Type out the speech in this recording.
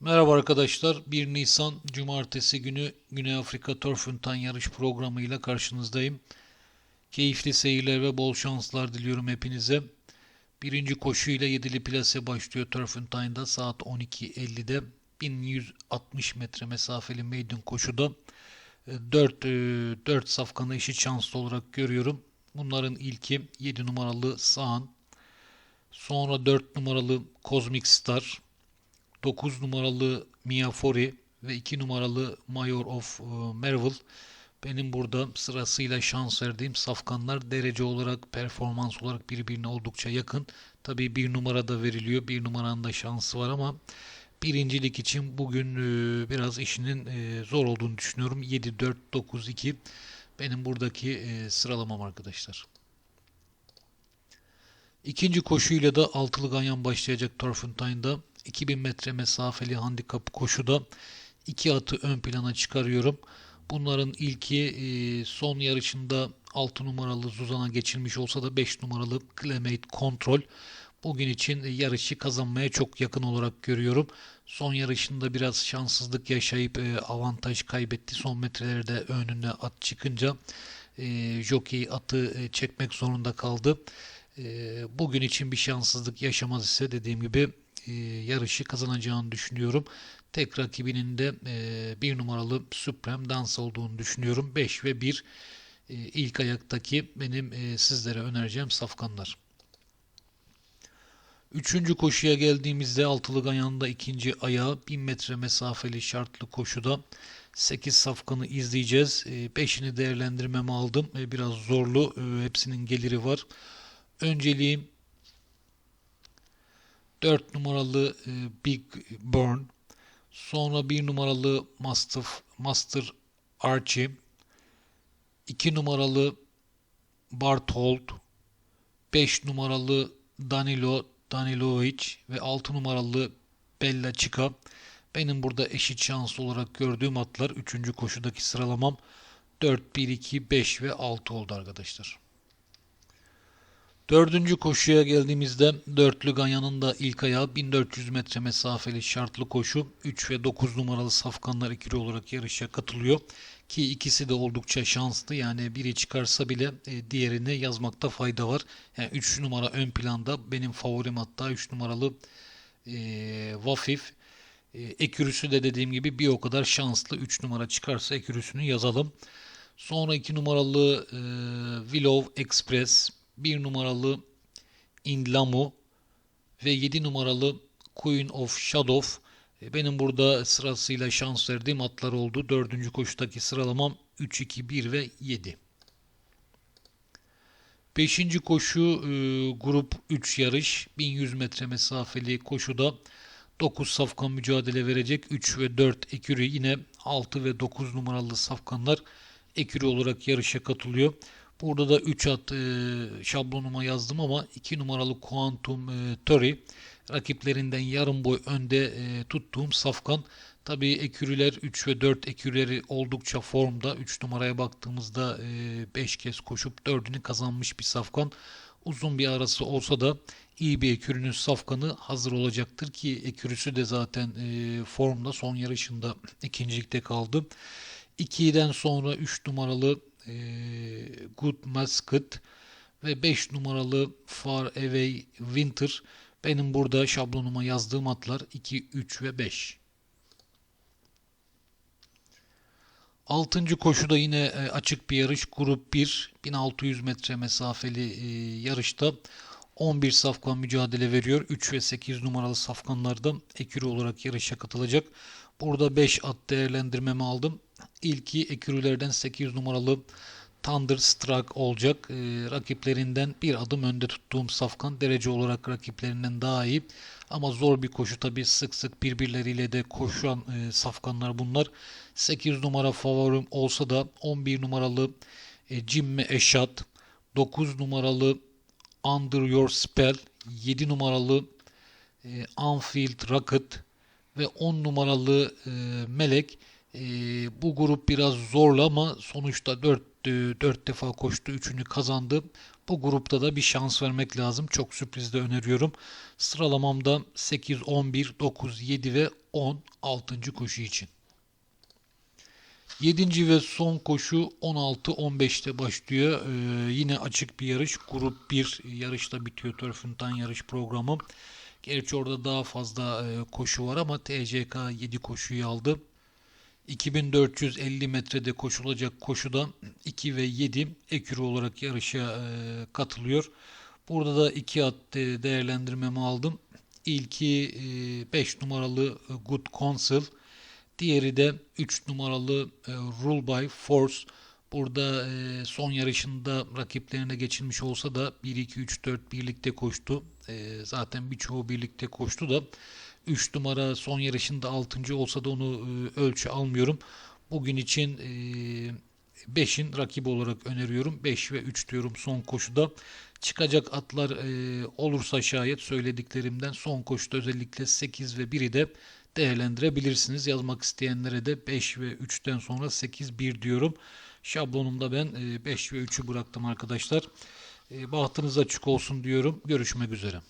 Merhaba arkadaşlar. 1 Nisan Cumartesi günü Güney Afrika Turfentan yarış programıyla karşınızdayım. Keyifli seyirler ve bol şanslar diliyorum hepinize. Birinci koşuyla yedili plase başlıyor Turfentain'da saat 12.50'de. 1160 metre mesafeli maiden koşuda 4, 4 safkanı eşit şanslı olarak görüyorum. Bunların ilki 7 numaralı Sağan. Sonra 4 numaralı Cosmic Star. 9 numaralı Mia ve 2 numaralı Mayor of e, Marvel benim burada sırasıyla şans verdiğim safkanlar derece olarak performans olarak birbirine oldukça yakın. Tabii bir numarada veriliyor. Bir numaranın da şansı var ama birincilik için bugün e, biraz işinin e, zor olduğunu düşünüyorum. 7-4-9-2 benim buradaki sıralamam arkadaşlar. İkinci koşuyla da altılı ganyan başlayacak Turfentine'da. 2000 metre mesafeli handikap koşuda iki atı ön plana çıkarıyorum. Bunların ilki e, son yarışında 6 numaralı Zuzan'a geçilmiş olsa da 5 numaralı Clemate Control. Bugün için yarışı kazanmaya çok yakın olarak görüyorum. Son yarışında biraz şanssızlık yaşayıp e, avantaj kaybetti. Son metrelerde önüne at çıkınca e, jockey atı çekmek zorunda kaldı. Bugün için bir şanssızlık yaşamaz ise dediğim gibi e, yarışı kazanacağını düşünüyorum. Tek rakibinin de e, bir numaralı Supreme Dans olduğunu düşünüyorum. 5 ve 1 e, ilk ayaktaki benim e, sizlere önereceğim safkanlar. Üçüncü koşuya geldiğimizde altılı ganyanında ikinci ayağı 1000 metre mesafeli şartlı koşuda 8 safkanı izleyeceğiz. 5'ini değerlendirmeme aldım. Biraz zorlu. Hepsinin geliri var. Önceliğim 4 numaralı e, Big Burn, sonra 1 numaralı Mastiff, Master Archie, 2 numaralı Barthold, 5 numaralı Danilo Danilovic ve 6 numaralı Bella Chica. Benim burada eşit şans olarak gördüğüm atlar 3. koşudaki sıralamam 4, 1, 2, 5 ve 6 oldu arkadaşlar. Dördüncü koşuya geldiğimizde dörtlü Ganyan'ın da ilk ayağı 1400 metre mesafeli şartlı koşu 3 ve 9 numaralı safkanlar ikili olarak yarışa katılıyor. Ki ikisi de oldukça şanslı yani biri çıkarsa bile e, diğerini yazmakta fayda var. Yani 3 numara ön planda benim favorim hatta 3 numaralı e, Vafif. E, ekürüsü de dediğim gibi bir o kadar şanslı 3 numara çıkarsa ekürüsünü yazalım. Sonra 2 numaralı e, Willow Express 1 numaralı Inlamu ve 7 numaralı Queen of Shadow e, benim burada sırasıyla şans verdiğim atlar oldu. Dördüncü koşudaki sıralamam 3, 2, 1 ve 7. Beşinci koşu e, grup 3 yarış 1100 metre mesafeli koşuda 9 safkan mücadele verecek. 3 ve 4 ekürü yine 6 ve 9 numaralı safkanlar ekürü olarak yarışa katılıyor. Burada da 3 at e, şablonuma yazdım ama 2 numaralı Quantum e, Tori rakiplerinden yarım boy önde e, tuttuğum safkan. Tabii ekürüler 3 ve 4 ekürleri oldukça formda. 3 numaraya baktığımızda 5 e, kez koşup 4'ünü kazanmış bir safkan. Uzun bir arası olsa da iyi bir ekürünün safkanı hazır olacaktır ki ekürüsü de zaten e, formda son yarışında ikincilikte kaldı. 2'den sonra 3 numaralı e, Good Musket ve 5 numaralı Far Away Winter benim burada şablonuma yazdığım atlar 2, 3 ve 5. Altıncı koşuda yine e, açık bir yarış. Grup 1 1600 metre mesafeli e, yarışta 11 safkan mücadele veriyor. 3 ve 8 numaralı safkanlarda ekürü olarak yarışa katılacak. Burada 5 at değerlendirmemi aldım. İlki ekürülerden 8 numaralı Thunderstruck olacak. E, rakiplerinden bir adım önde tuttuğum safkan derece olarak rakiplerinden daha iyi. Ama zor bir koşu tabi sık sık birbirleriyle de koşan e, safkanlar bunlar. 8 numara favorim olsa da 11 numaralı e, Jimmy Eşat, 9 numaralı Under Your Spell, 7 numaralı e, Anfield Rocket ve 10 numaralı e, Melek e, bu grup biraz zorlu ama sonuçta 4 4 defa koştu, 3'ünü kazandı. Bu grupta da bir şans vermek lazım. Çok sürpriz de öneriyorum. Sıralamamda 8, 11, 9, 7 ve 10 6. koşu için. 7. ve son koşu 16-15'te başlıyor. Ee, yine açık bir yarış. Grup 1 yarışla bitiyor Törfüntan yarış programı. Gerçi orada daha fazla e, koşu var ama TCK 7 koşuyu aldı. 2450 metrede koşulacak koşuda 2 ve 7 ekürü olarak yarışa e, katılıyor. Burada da 2 at e, değerlendirmemi aldım. İlki 5 numaralı e, Good Counsel. Diğeri de 3 numaralı e, Rule by Force. Burada e, son yarışında rakiplerine geçilmiş olsa da 1-2-3-4 birlikte koştu. E, zaten birçoğu birlikte koştu da 3 numara son yarışında 6. olsa da onu e, ölçü almıyorum. Bugün için e, 5'in rakibi olarak öneriyorum. 5 ve 3 diyorum son koşuda. Çıkacak atlar e, olursa şayet söylediklerimden son koşuda özellikle 8 ve 1'i de değerlendirebilirsiniz. Yazmak isteyenlere de 5 ve 3'ten sonra 8-1 diyorum. Şablonumda ben e, 5 ve 3'ü bıraktım arkadaşlar. E, Bahtınız açık olsun diyorum. Görüşmek üzere.